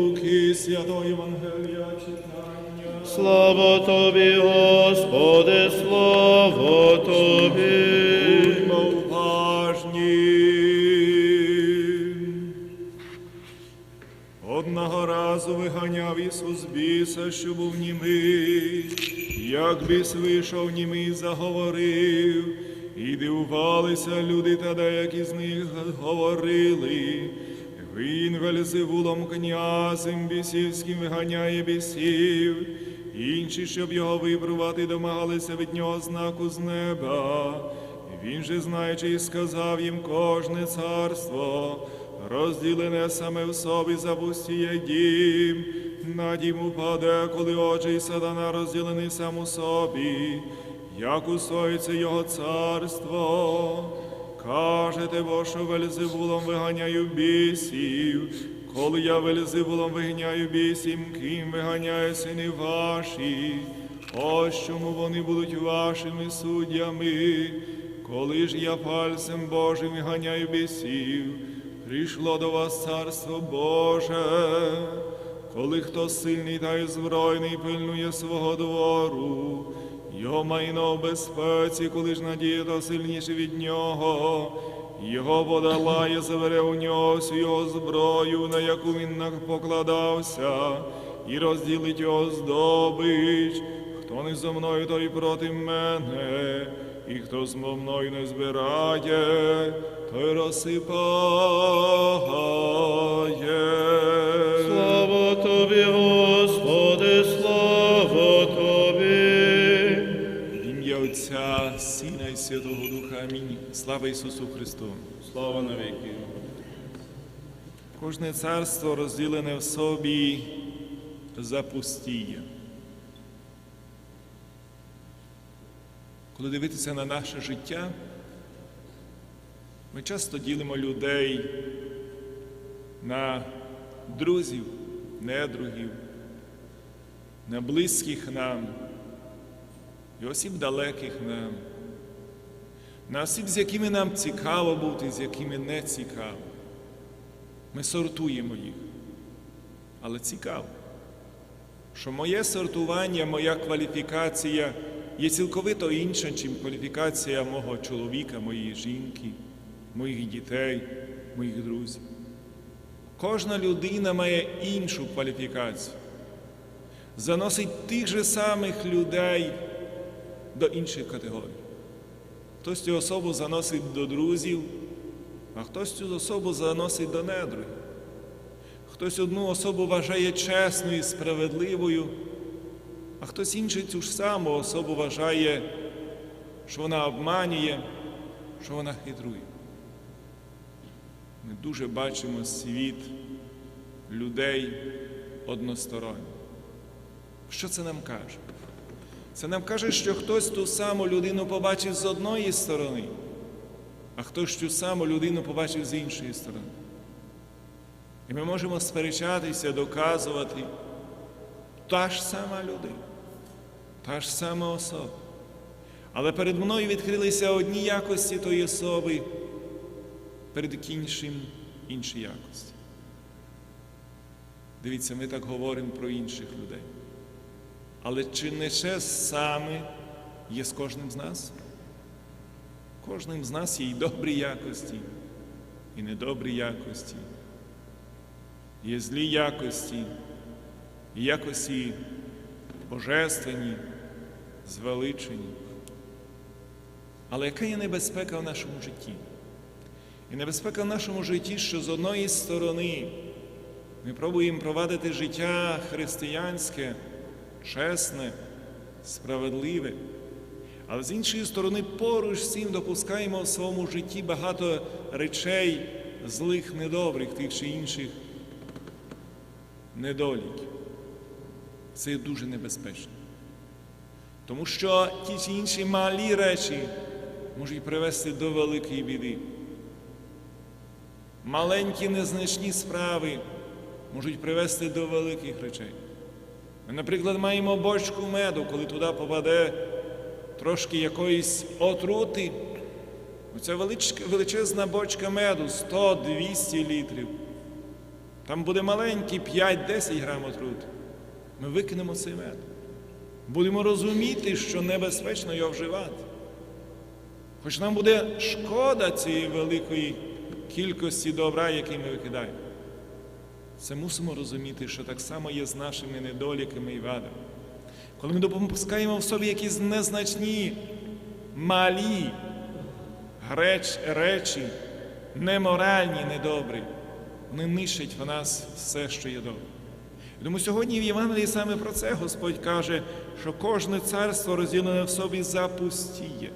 Луки Святого Євангелія читання. Слава тобі, Господи, слава тобі. Будьмо уважні. Одного разу виганяв Ісус біса, що був німий. Як біс вийшов, німий заговорив, і дивувалися люди, та деякі з них говорили. Він Вельзевулом князем бісівським виганяє бісів. Інші, щоб його випробувати, домагалися від нього знаку з неба. Він же, знаючи, і сказав їм кожне царство, розділене саме в собі запустіє дім, на дім упаде, коли очі сатана розділений сам у собі, як устоїться його царство. Кажете, бо що виганяю бісів, коли я Вельзевулом виганяю бісів, ким виганяє сини ваші, ось чому вони будуть вашими суддями, коли ж я пальцем Божим виганяю бісів, прийшло до вас царство Боже, коли хто сильний та й збройний пильнує свого двору. Його майно в безпеці, коли ж надія то сильніше від нього. Його вода лає, забере у нього всю його зброю, на яку він покладався, і розділить його здобич. Хто не зо мною, той проти мене, і хто з мною не збирає, той розсипає. Слава тобі, Господи, Святого Духа. Амінь. Слава Ісусу Христу. Слава навіки. Кожне царство розділене в собі запустіє. Коли дивитися на наше життя, ми часто ділимо людей на друзів, недругів, на близьких нам і осіб далеких нам, на осіб, з якими нам цікаво бути, з якими не цікаво. Ми сортуємо їх. Але цікаво, що моє сортування, моя кваліфікація є цілковито інша, ніж кваліфікація мого чоловіка, моєї жінки, моїх дітей, моїх друзів. Кожна людина має іншу кваліфікацію. Заносить тих же самих людей до інших категорій. Хтось цю особу заносить до друзів, а хтось цю особу заносить до недругів. Хтось одну особу вважає чесною і справедливою, а хтось інший цю ж саму особу вважає, що вона обманює, що вона хитрує. Ми дуже бачимо світ людей односторонньо. Що це нам каже? Це нам каже, що хтось ту саму людину побачив з одної сторони, а хтось ту саму людину побачив з іншої сторони. І ми можемо сперечатися, доказувати та ж сама людина, та ж сама особа. Але перед мною відкрилися одні якості тої особи, перед іншим інші якості. Дивіться, ми так говоримо про інших людей. Але чи не ще саме є з кожним з нас? Кожним з нас є і добрі якості, і недобрі якості, є злі якості, і якості божественні, звеличені. Але яка є небезпека в нашому житті? І небезпека в нашому житті, що з одної сторони ми пробуємо провадити життя християнське, чесне, справедливе, але з іншої сторони, поруч цим допускаємо в своєму житті багато речей злих, недобрих, тих чи інших недоліків. Це дуже небезпечно. Тому що ті чи інші малі речі можуть привести до великої біди. Маленькі незначні справи можуть привести до великих речей. Ми, наприклад, маємо бочку меду, коли туди попаде трошки якоїсь отрути, Оця величезна бочка меду 100-200 літрів. там буде маленький 5-10 грам отрути. Ми викинемо цей мед. Будемо розуміти, що небезпечно його вживати. Хоч нам буде шкода цієї великої кількості добра, який ми викидаємо. Це мусимо розуміти, що так само є з нашими недоліками і вадами. Коли ми допускаємо в собі якісь незначні, малі греч, речі, неморальні, недобрі, вони нищать в нас все, що є добре. Тому сьогодні в Євангелії саме про це Господь каже, що кожне царство розділене в собі запустіє.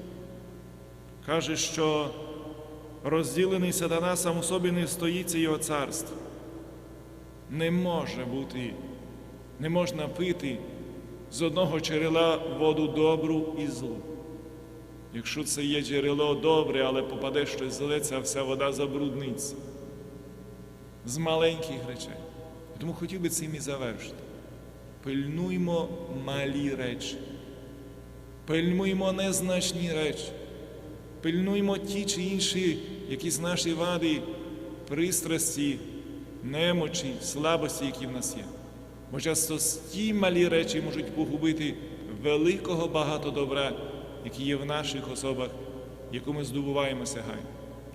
Каже, що розділений сатана сам у собі не стоїться його царство. Не може бути, не можна пити з одного джерела воду добру і злу. Якщо це є джерело добре, але попаде щось зле, ця вся вода забрудниться з маленьких речей. Тому хотів би цим і завершити. Пильнуймо малі речі, пильнуймо незначні речі, пильнуймо ті чи інші якісь наші вади, пристрасті, немочі, слабості, які в нас є. Бо часто ті малі речі можуть погубити великого багато добра, які є в наших особах, яку ми здобуваємо сягаємо.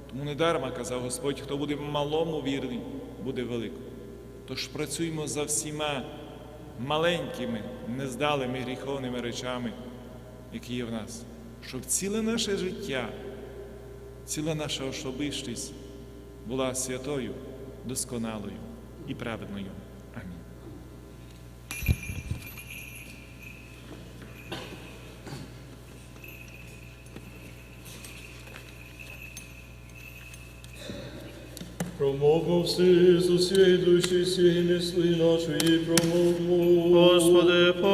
Тому недарма казав Господь, хто буде малому вірний, буде великому. Тож працюємо за всіма маленькими, нездалими гріховними речами, які є в нас, щоб ціле наше життя, ціла наша особистість була святою, досконалою і праведною. Амінь. Промовмо всі з душі, всієї мисли нашої промовмо. Господи, помилуй.